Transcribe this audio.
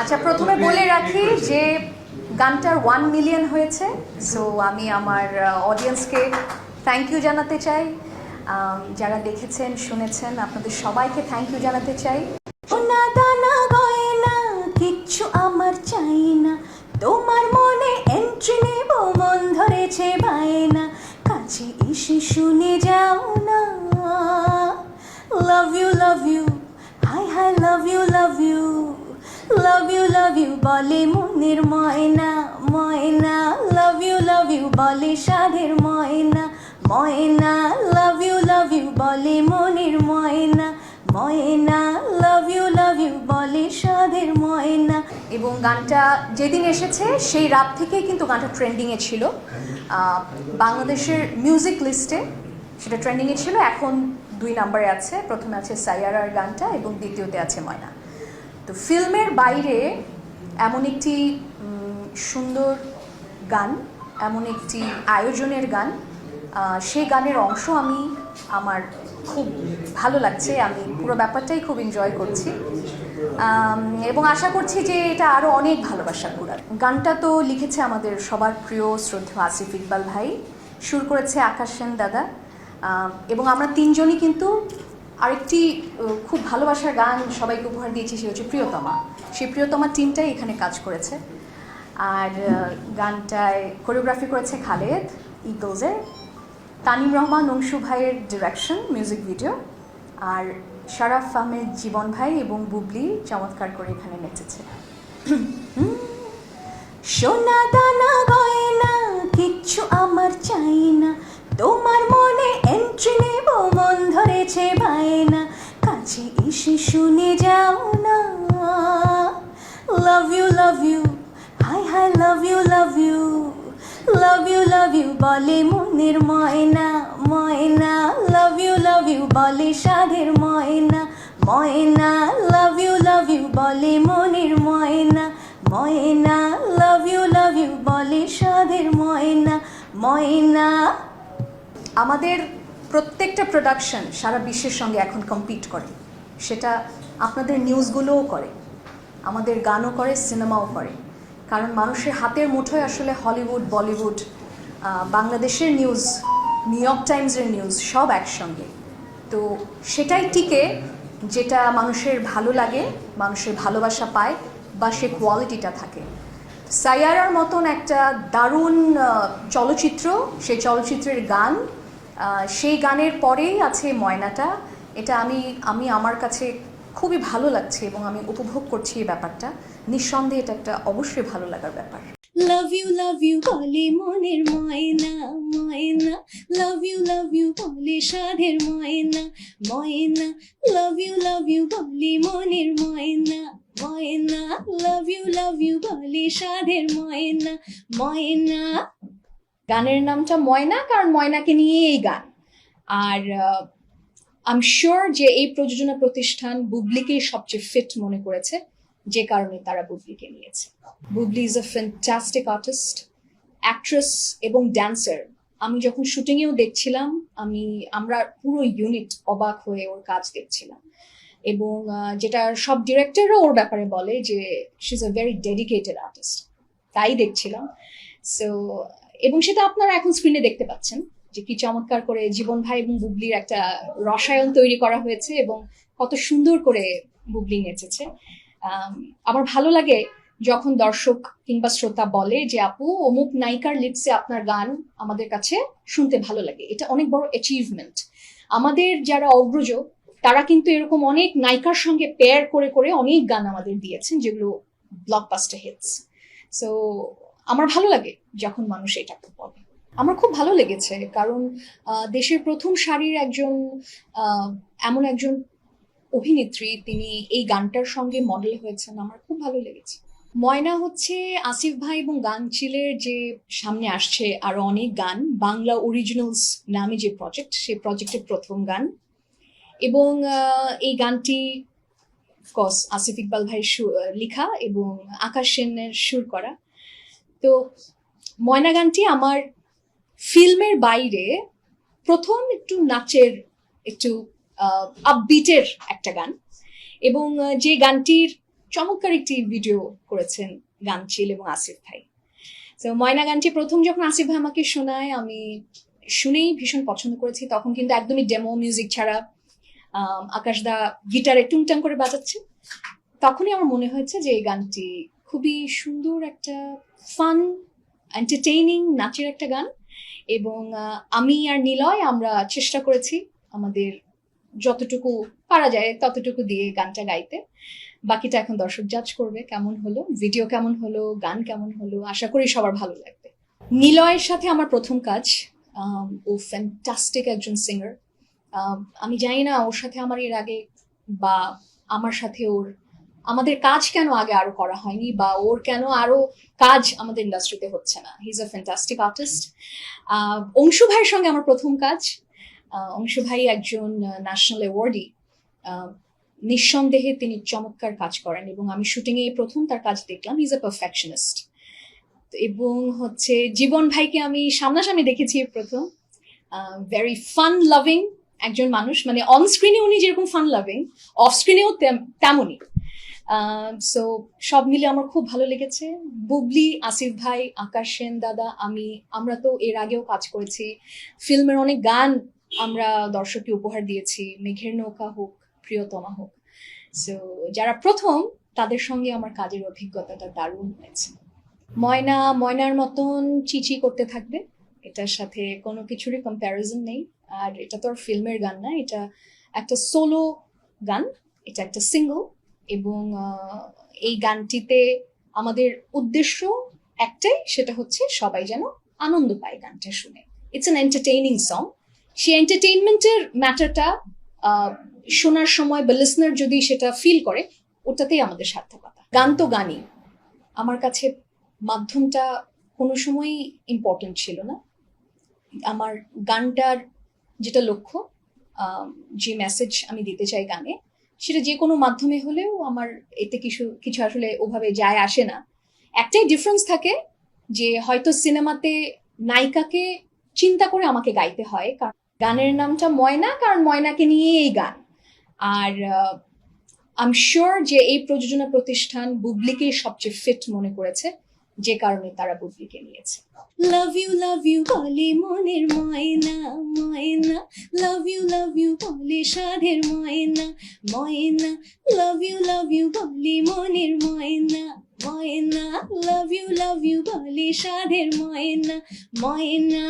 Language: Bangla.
আচ্ছা প্রথমে বলে রাখি যে গানটার ওয়ান মিলিয়ন হয়েছে সো আমি আমার অডিয়েন্সকে থ্যাংক ইউ জানাতে চাই। যারা দেখেছেন, শুনেছেন, আপনাদের সবাইকে থ্যাংক ইউ জানাতে চাই। সোনা দানা গয়না, কিচ্ছু আমার চাই না। তোমার মনে এন্ট্রি নেব, মন ধরেছে বায়না। কাছে এসে শুনে যাও না। Love you love you love you love you বলে মনের ময়না ময়না লাভ ইউ লাভ ইউ বলে সাধের ময়না ময়না লাভ ইউ লাভ ইউ বলে মনের ময়না ময়না লাভ ইউ লাভ ইউ বলে সাধের ময়না। এবং গানটা যেদিন এসেছে, সেই রাত থেকেই কিন্তু গানটা ট্রেন্ডিংয়ে ছিল। বাংলাদেশের মিউজিক লিস্টে সেটা ট্রেন্ডিংয়ে ছিল। এখন দুই নম্বরে আছে। প্রথমে আছে সাইয়ারার গানটা এবং দ্বিতীয়তে আছে ময়না। তো ফিল্মের বাইরে এমন একটি সুন্দর গান, এমন একটি আয়োজনের গান সেই গানের অংশ আমি, আমার খুব ভালো লাগছে, আমি পুরো ব্যাপারটাই খুব এনজয় করছি। এবং আশা করছি যে এটা আরও অনেক ভালোবাসা কুড়ার গানটা তো লিখেছে আমাদের সবার প্রিয় শ্রদ্ধেয় আসিফ ইকবাল ভাই, সুর করেছে আকাশ সেন দাদা। এবং আমরা তিনজনই কিন্তু আরেকটি খুব ভালোবাসার গান সবাইকে উপহার দিয়েছি সে হচ্ছে প্রিয়তমা। সেই প্রিয়তমা টিমটাই এখানে কাজ করেছে। আর গানটায় কোরিওগ্রাফি করেছে খালেদ ইগলসের তানিম রহমান, অংশু ভাইয়ের ডিরেকশন মিউজিক ভিডিও আর শারাফ আহমেদ, জীবন ভাই এবং বুবলি চমৎকার করে এখানে নেচেছে। সোনা দানা এসে শুনে যাও না। Love you love you hi hi love you love you love you love you বলে মনের ময়না ময়না। লাভ ইউ লাভ ইউ বলে সাধের ময়না ময়না। লাভ ইউ লাভ ইউ বলে মনের ময়না ময়না। লাভ ইউ লাভ ইউ বলে সাধের ময়না ময়না। আমাদের প্রত্যেকটা প্রোডাকশন সারা বিশ্বের সঙ্গে এখন কম্পিট করে। সেটা আপনাদের নিউজগুলোও করে, আমাদের গানও করে, সিনেমাও করে। কারণ মানুষের হাতের মুঠোয় আসলে হলিউড, বলিউড বাংলাদেশের নিউজ, নিউ ইয়র্ক টাইমসের নিউজ সব একসঙ্গে। তো সেটাই টিকে যেটা মানুষের ভালো লাগে, মানুষের ভালোবাসা পায় বা সে কোয়ালিটিটা থাকে। সাইয়ারার মতন একটা দারুণ চলচ্চিত্র, সেই চলচ্চিত্রের গান সেই গানের পরেই আছে ময়নাটা। এটা আমি আমি আমার কাছে খুবই ভালো লাগছে এবং আমি উপভোগ করছি এই ব্যাপারটা। নিঃসন্দেহে এটা একটা অবশ্যই ভালো লাগার ব্যাপার। লাভ ইউ লাভ ইউ বলে মনের ময়না ময়না। লাভ ইউ লাভ ইউ বলে সাধের ময়না ময়না। লাভ ইউ লাভ ইউ বলে মনের ময়না ময়না। লাভ ইউ লাভ ইউ বলে সাধের ময়না ময়না। গানের নামটা ময়না কারণ ময়নাকে নিয়ে এই গান। আর আম শিওর যে এই প্রযোজনা প্রতিষ্ঠান বুবলিকেই সবচেয়ে ফিট মনে করেছে, যে কারণে তারা বুবলিকে নিয়েছে। Bubly is a fantastic artist actress এবং ড্যান্সার আমি যখন শুটিংয়েও দেখছিলাম, আমি, আমরা পুরো ইউনিট অবাক হয়ে ওর কাজ দেখছিলাম। এবং যেটা সব ডিরেক্টরও ওর ব্যাপারে বলে যে she is a very dedicated artist তাই দেখছিলাম। সো এবং সেটা আপনারা এখন স্ক্রিনে দেখতে পাচ্ছেন। যে কি চমৎকার করে জীবন ভাই এবং বুবলির একটা রসায়ন তৈরি করা হয়েছে এবং কত সুন্দর করে বুবলি নেচেছে। আম, আমার ভালো লাগে যখন দর্শক কিংবা শ্রোতা বলে যে আপু অমুক নায়িকার লিপসে আপনার গান আমাদের কাছে শুনতে ভালো লাগে। এটা অনেক বড় অ্যাচিভমেন্ট আমাদের যারা অগ্রজ তারা কিন্তু এরকম অনেক নায়িকার সঙ্গে পেয়ার করে করে অনেক গান আমাদের দিয়েছেন যেগুলো ব্লকবাস্টার হিটস সো আমার ভালো লাগে যখন মানুষ এটা বলে আমার খুব ভালো লেগেছে, কারণ দেশের প্রথম সারির একজন এমন একজন অভিনেত্রী, তিনি এই গানটার সঙ্গে মডেল হয়েছেন, আমার খুব ভালো লেগেছে। ময়না হচ্ছে আসিফ ভাই এবং গান চিলের যে সামনে আসছে আরও অনেক গান, বাংলা অরিজিনালস নামে যে প্রজেক্ট সেই প্রজেক্টের প্রথম গান। এবং এই গানটি কস আসিফ ইকবাল ভাই লেখা এবং আকাশ সেনের সুর করা। তো ময়না গানটি আমার ফিল্মের বাইরে প্রথম একটু নাচের, একটু আপবিটের একটা গান। এবং যে গানটির চমৎকার একটি ভিডিও করেছেন গান চিল এবং আসিফ ভাই। তো ময়না গানটি প্রথম যখন আসিফ ভাই আমাকে শোনায়, আমি শুনেই ভীষণ পছন্দ করেছি। তখন কিন্তু একদমই ডেমো মিউজিক ছাড়া আকাশদা গিটারে টুংটাং করে বাজাচ্ছে। তখনই আমার মনে হয়েছে যে এই গানটি খুবই সুন্দর একটা ফান এন্টারটেইনিং নাচের একটা গান। এবং আমি আর নিলয় আমরা চেষ্টা করেছি আমাদের যতটুকু পারা যায় ততটুকু দিয়ে গানটা গাইতে। বাকিটা এখন দর্শক জাজ করবে কেমন হলো ভিডিও কেমন হলো, গান কেমন হলো, আশা করি সবার ভালো লাগবে। নিলয়ের সাথে আমার প্রথম কাজ ও ফ্যান্টাস্টিক একজন সিঙ্গার আমি জানি না ওর সাথে আমার এর আগে বা আমার সাথে ওর আমাদের কাজ কেন আগে আরও করা হয়নি বা ওর কেন আরও কাজ আমাদের ইন্ডাস্ট্রিতে হচ্ছে না? He is a fantastic artist Anshu ভাইয়ের সঙ্গে আমার প্রথম কাজ। অংশু ভাই একজন ন্যাশনাল অ্যাওয়ার্ডি নিঃসন্দেহে তিনি চমৎকার কাজ করেন এবং আমি শুটিংয়ে প্রথম তার কাজ দেখলাম। ইজ এ পারফেকশনিস্ট এবং হচ্ছে জীবন ভাইকে আমি সামনাসামনি দেখেছি প্রথম। ভেরি ফান লাভিং একজন মানুষ। মানে অন স্ক্রিনে উনি যেরকম ফান লাভিং অফ স্ক্রিনেও তেমনই। সো সব মিলে আমার খুব ভালো লেগেছে। বুবলি, আসিফ ভাই, আকাশ সেন দাদা, আমি, আমরা তো এর আগেও কাজ করেছি। ফিল্মের অনেক গান আমরা দর্শককে উপহার দিয়েছি। মেঘের নৌকা হোক, প্রিয়তমা হোক। সো যারা প্রথম, তাদের সঙ্গে আমার কাজের অভিজ্ঞতাটা দারুণ হয়েছে। ময়না, ময়নার মতন চিচি করতে থাকবে। এটার সাথে কোনো কিছুরই কম্প্যারিজন নেই। আর এটা তো আর ফিল্মের গান না, এটা একটা সোলো গান, এটা একটা সিঙ্গল এবং এই গানটিতে আমাদের উদ্দেশ্য একটাই, সেটা হচ্ছে সবাই যেন আনন্দ পায় গানটা শুনে। ইটস অ্যান এন্টারটেইনিং সং সেই এন্টারটেইনমেন্টের ম্যাটারটা শোনার সময় বা লিসনার যদি সেটা ফিল করে, ওটাতেই আমাদের সার্থকতা। গান তো গানই। আমার কাছে মাধ্যমটা কোনো সময়ই ইম্পর্টেন্ট ছিল না। আমার গানটার যেটা লক্ষ্য যে মেসেজ আমি দিতে চাই গানে সেটা যে কোনো মাধ্যমে হলেও আমার এতে কিছু কিছু আসলে ওভাবে যায় আসে না। একটাই ডিফারেন্স থাকে যে হয়তো সিনেমাতে নায়িকাকে চিন্তা করে আমাকে গাইতে হয়, কারণ গানের নামটা ময়না, কারণ ময়নাকে নিয়ে এই গান। আর আম শিওর যে এই প্রযোজনা প্রতিষ্ঠান বুবলিকে সবচেয়ে ফিট মনে করেছে। যে কারণে তারা বুবলিকে নিয়েছে। লাভ ইউ লাভ ইউ বলে মনের ময়না ময়না। লাভ ইউ লাভ ইউ বলে সাধের ময়না ময়না। লাভ ইউ লাভ ইউ বলে মনের ময়না ময়না। লাভ ইউ লাভ ইউ বলে সাধের ময়না ময়না।